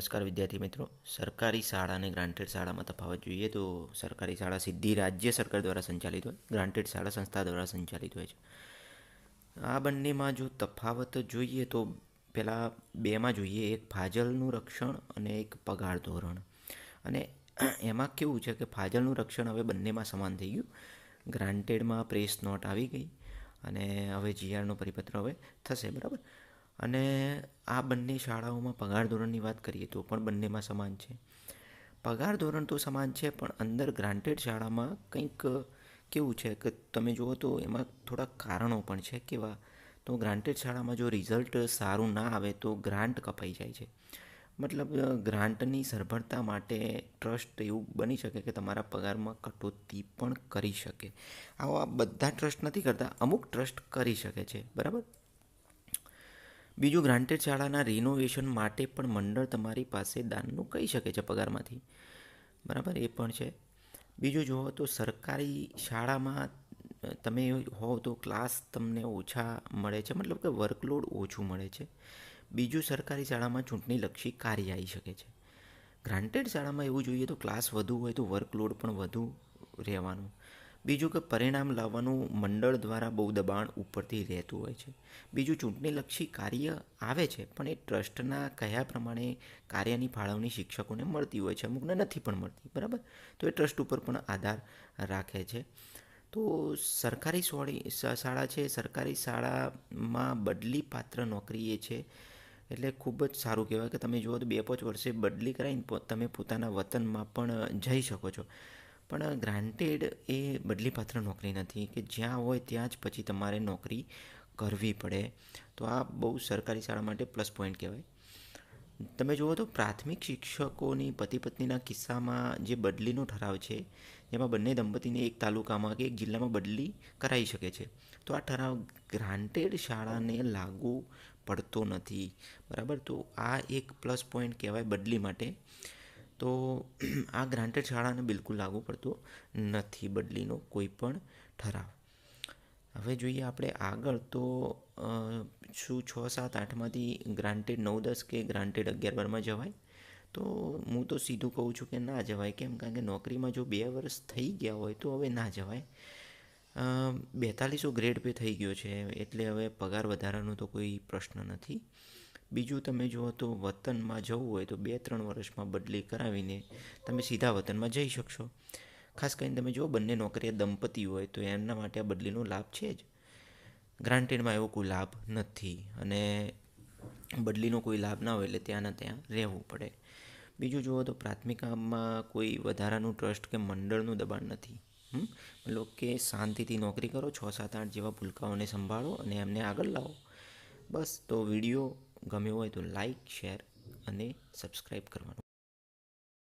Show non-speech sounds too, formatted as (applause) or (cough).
નમસ્કાર વિદ્યાર્થી મિત્રો. સરકારી શાળા અને ગ્રાન્ટેડ શાળામાં તફાવત જોઈએ તો સરકારી શાળા સીધી રાજ્ય સરકાર દ્વારા સંચાલિત હોય ગ્રાન્ટેડ શાળા સંસ્થા દ્વારા સંચાલિત હોય છે. આ બંનેમાં જો તફાવત જોઈએ તો પહેલાં બેમાં જોઈએ, એક ફાજલનું રક્ષણ અને એક પગાર ધોરણ. અને એમાં કેવું છે કે ફાજલનું રક્ષણ હવે બંનેમાં સમાન થઈ ગયું. ગ્રાન્ટેડમાં પ્રેસ નોટ આવી ગઈ અને હવે જીઆરનો પરિપત્ર હવે થશે, બરાબર? અને આ બંને શાળાઓમાં પગાર ધોરણની વાત કરીએ તો પણ બંનેમાં સમાન છે. પગાર ધોરણ તો સમાન છે, પણ અંદર ગ્રાન્ટેડ શાળામાં કંઈક કેવું છે કે તમે જુઓ તો એમાં થોડા કારણો પણ છે કેવા તો ગ્રાન્ટેડ શાળામાં જો રિઝલ્ટ સારું ના આવે તો ગ્રાન્ટ કપાઈ જાય છે. મતલબ ગ્રાન્ટની સરભરતા માટે ટ્રસ્ટ એવું બની શકે કે તમારા પગારમાં કટોતી પણ કરી શકે. આવા બધા ટ્રસ્ટ નથી કરતા, અમુક ટ્રસ્ટ કરી શકે છે, બરાબર? બીજું ગ્રાન્ટેડ શાળાના રિનોવેશન માટે પણ મંડળ તમારી પાસે દાનનું કહી શકે છે પગારમાંથી. બરાબર? એ પણ છે. બીજું જુઓ તો સરકારી શાળામાં તમે હો તો ક્લાસ તમને ઓછા મળે છે. મતલબ કે વર્કલોડ ઓછું મળે છે. બીજું સરકારી શાળામાં ચૂંટણીલક્ષી કાર્ય આવી શકે છે. ગ્રાન્ટેડ શાળામાં એવું જોઈએ તો ક્લાસ વધુ હોય તો વર્કલોડ પણ વધુ રહેવાનું. બીજું કે પરિણામ લાવવાનું મંડળ દ્વારા બહુ દબાણ ઉપરથી રહેતું હોય છે. બીજું ચૂંટણીલક્ષી કાર્ય આવે છે, પણ એ ટ્રસ્ટના કયા પ્રમાણે કાર્યની ફાળવણી શિક્ષકોને મળતી હોય છે, અમુકને નથી પણ મળતી, બરાબર? તો એ ટ્રસ્ટ ઉપર પણ આધાર રાખે છે. તો સરકારી સોળી શાળા છે, સરકારી શાળામાં બદલી પાત્ર નોકરી એ છે, એટલે ખૂબ જ સારું કહેવાય કે તમે જુઓ તો બે પાંચ વર્ષે બદલી કરાવીને તમે પોતાના વતનમાં પણ જઈ શકો છો. પણ ગ્રાન્ટેડ એ બદલી પાત્ર નોકરી નથી કે જ્યાં હોય ત્યાં જ પછી તમારે નોકરી કરવી પડે. તો આ બહુ સરકારી શાળા માટે પ્લસ પોઈન્ટ કહેવાય. તમે જુઓ તો પ્રાથમિક શિક્ષકોની પતિ પત્નીના કિસ્સામાં જે બદલીનો ઠરાવ છે, જેમાં બંને દંપતીને એક તાલુકામાં કે એક જિલ્લામાં બદલી કરાવી શકે છે, તો આ ઠરાવ ગ્રાન્ટેડ શાળાને લાગુ પડતો નથી. બરાબર? તો આ એક પ્લસ પોઈન્ટ કહેવાય બદલી માટે. તો (clears throat) આ ગ્રાન્ટેડ શાળાને બિલકુલ લાગુ પડતો નથી બદલીનો કોઈ પણ ઠરાવ. હવે જોઈએ આપણે આગળ તો શું છ, સાત, આઠમાંથી ગ્રાન્ટેડ નવ, દસ કે ગ્રાન્ટેડ અગિયાર બારમાં જવાય? તો હું તો સીધું કહું છું કે ના જવાય. કેમ? કારણ કે નોકરીમાં જો બે વર્ષ થઈ ગયા હોય તો હવે ના જવાય. બેતાલીસો ગ્રેડ પે થઈ ગયો છે. એટલે હવે પગાર વધારાનો તો કોઈ પ્રશ્ન નથી. બીજું તમે જુઓ તો વતનમાં જવું હોય તો બે ત્રણ વર્ષમાં બદલી કરાવીને તમે સીધા વતનમાં જઈ શકશો. ખાસ કરીને તમે જુઓ બંને નોકરીએ દંપતી હોય તો એમના માટે આ બદલીનો લાભ છે જ. ગ્રાન્ટેડમાં એવો કોઈ લાભ નથી અને બદલીનો કોઈ લાભ ના હોય એટલે ત્યાંના ત્યાં રહેવું પડે. બીજું જુઓ તો પ્રાથમિક કામમાં કોઈ વધારાનું ટ્રસ્ટ કે મંડળનું દબાણ નથી. મતલબ કે શાંતિથી નોકરી કરો, છ, સાત, આઠ જેવા ભૂલકાઓને સંભાળો અને એમને આગળ લાવો. બસ તો વીડિયો ગમ્યો હોય તો લાઈક શેર અને સબસ્ક્રાઈબ કરવાનું.